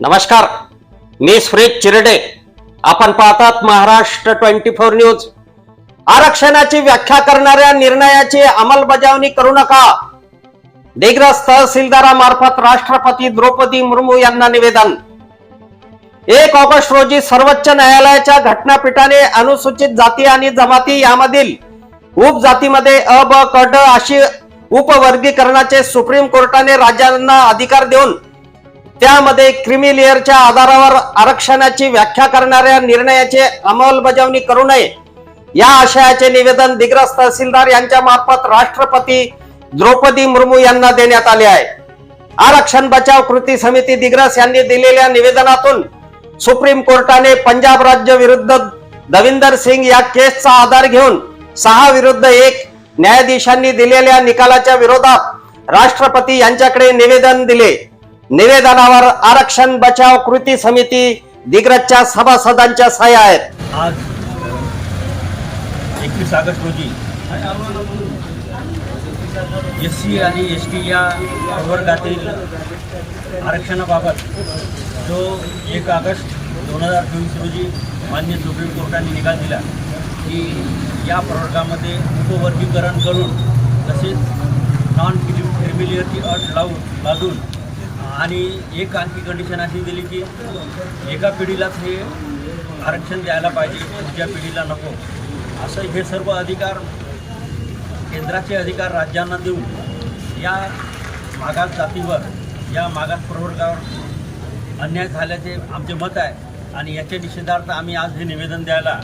नमस्कार मी सुरेश चिरडे. आपण पाहतात महाराष्ट्र ट्वेंटी फोर न्यूज. आरक्षणाची व्याख्या करणाऱ्या निर्णयाची अंमलबजावणी करू नका. दिग्रस तहसीलदारामार्फत राष्ट्रपती द्रौपदी मुर्मू यांना निवेदन. एक ऑगस्ट रोजी सर्वोच्च न्यायालयाच्या घटनापीठाने अनुसूचित जाती आणि जमाती यामधील उपजातीमध्ये अ ब कट अशी उपवर्गीकरणाचे सुप्रीम कोर्टाने राज्यांना अधिकार देऊन त्यामध्ये क्रिमी लेअरच्या आधारावर आरक्षणाची व्याख्या करणाऱ्या निर्णयाची अंमलबजावणी करू नये. या आशयाचे निवेदन दिग्रस तहसीलदार यांच्या मार्फत राष्ट्रपती द्रौपदी मुर्मू यांना देण्यात आले आहे. आरक्षण बचाव कृती समिती दिग्रस यांनी दिलेल्या निवेदनातून सुप्रीम कोर्टाने पंजाब राज्य विरुद्ध दविंदर सिंग या केसचा आधार घेऊन सहा विरुद्ध एक न्यायाधीशांनी दिलेल्या निकालाच्या विरोधात राष्ट्रपती यांच्याकडे निवेदन दिले. निवेदनावर आरक्षण बचाव कृती समिती दिग्रजच्या सभासदांच्या सह्या आहेत आज एकवीस ऑगस्ट रोजी एस सी आणि एस टी या प्रवर्गातील आरक्षणाबाबत जो एक ऑगस्ट दोन हजार चोवीस रोजी मान्य सुप्रीम कोर्टाने निकाल दिला की या प्रवर्गामध्ये उपवर्गीकरण करून तसेच नॉन क्रिमिलियरची अट लावून लादून आणि एक आणखी कंडिशन अशी दिली की एका पिढीलाच हे आरक्षण द्यायला पाहिजे पुढच्या पिढीला नको. असं हे सर्व अधिकार केंद्राचे अधिकार राज्यांना देऊन या मागास जातीवर या मागास प्रवर्गावर अन्याय झाल्याचे आमचे मत आहे आणि याच्या निषेधार्थ आम्ही आज हे निवेदन द्यायला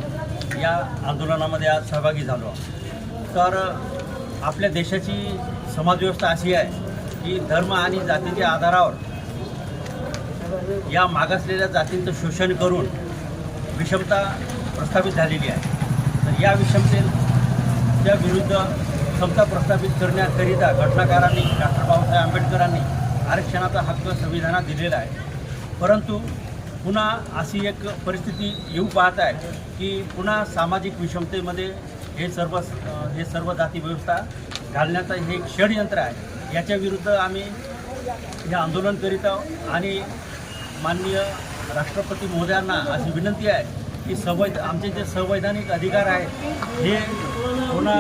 या आंदोलनामध्ये आज सहभागी झालो तर आपल्या देशाची समाजव्यवस्था अशी आहे की धर्म आणि जातीच्या आधारावर या मागासलेल्या जातींचं शोषण करून विषमता प्रस्थापित झालेली आहे. तर या विषमतेच्या विरुद्ध समता प्रस्थापित करण्याकरिता घटनाकारांनी डॉक्टर बाबासाहेब आंबेडकरांनी आरक्षणाचा हक्क संविधानात दिलेला आहे. परंतु पुन्हा अशी एक परिस्थिती येऊ पाहत आहे की पुन्हा सामाजिक विषमतेमध्ये हे सर्व हे सर्व जाती व्यवस्था घालण्याचं हे एक षडयंत्र आहे. याच्या विरुद्ध आम्ही हे आंदोलन करीत आहोत. आणि माननीय राष्ट्रपती महोदयांना अशी विनंती आहे की संवैध आमचे जे संवैधानिक अधिकार आहेत हे कोणा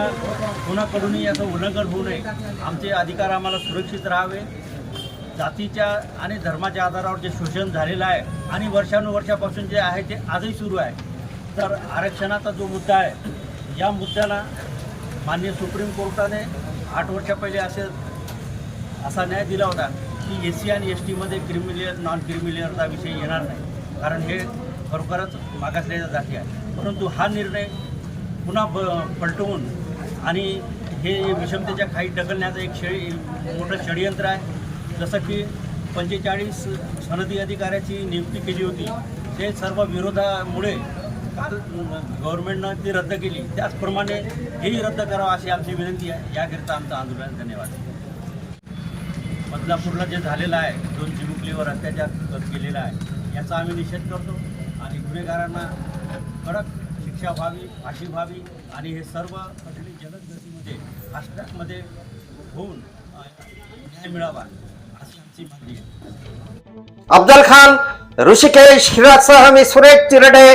कोणाकडूनही याचं उल्लंघन होऊ नये. आमचे अधिकार आम्हाला सुरक्षित राहावे. जातीच्या आणि धर्माच्या आधारावर जे शोषण झालेलं आहे आणि वर्षानुवर्षापासून जे आहे ते आजही सुरू आहे. तर आरक्षणाचा जो मुद्दा आहे या मुद्द्याला माननीय सुप्रीम कोर्टाने आठ वर्षा पहिले असे असा न्याय दिला होता की एस सी आणि एस टीमध्ये क्रिमिलियर नॉन क्रिमिलियरचा विषय येणार नाही. कारण हे खरोखरच मागासलेल्या जाती आहे. परंतु हा निर्णय पुन्हा ब पलटवून आणि हे विषमतेच्या खाई ढकलण्याचं एक शेळी मोठं षडयंत्र आहे. जसं की पंचेचाळीस सनदी अधिकाऱ्याची नियुक्ती केली होती. ते सर्व विरोधामुळे गव्हर्नमेंटनं ती रद्द केली. त्याचप्रमाणे हेही रद्द करावं अशी आमची विनंती आहे. याकरिता आमचं आंदोलन धन्यवाद. बदलापूरला जे झालेलं आहे दोन चिमुकलीवर अत्याचार केलेला आहे याचा आम्ही निषेध करतो. आणि गुन्हेगारांना कडक शिक्षा व्हावी फाशी व्हावी. आणि हे सर्व कठीण जलद गतीमध्ये फास्ट्रॅकमध्ये होऊन न्याय मिळावा अशी आमची मागणी आहे. अफजल खान ऋषिकेश हिरासह मी Suresh Chirde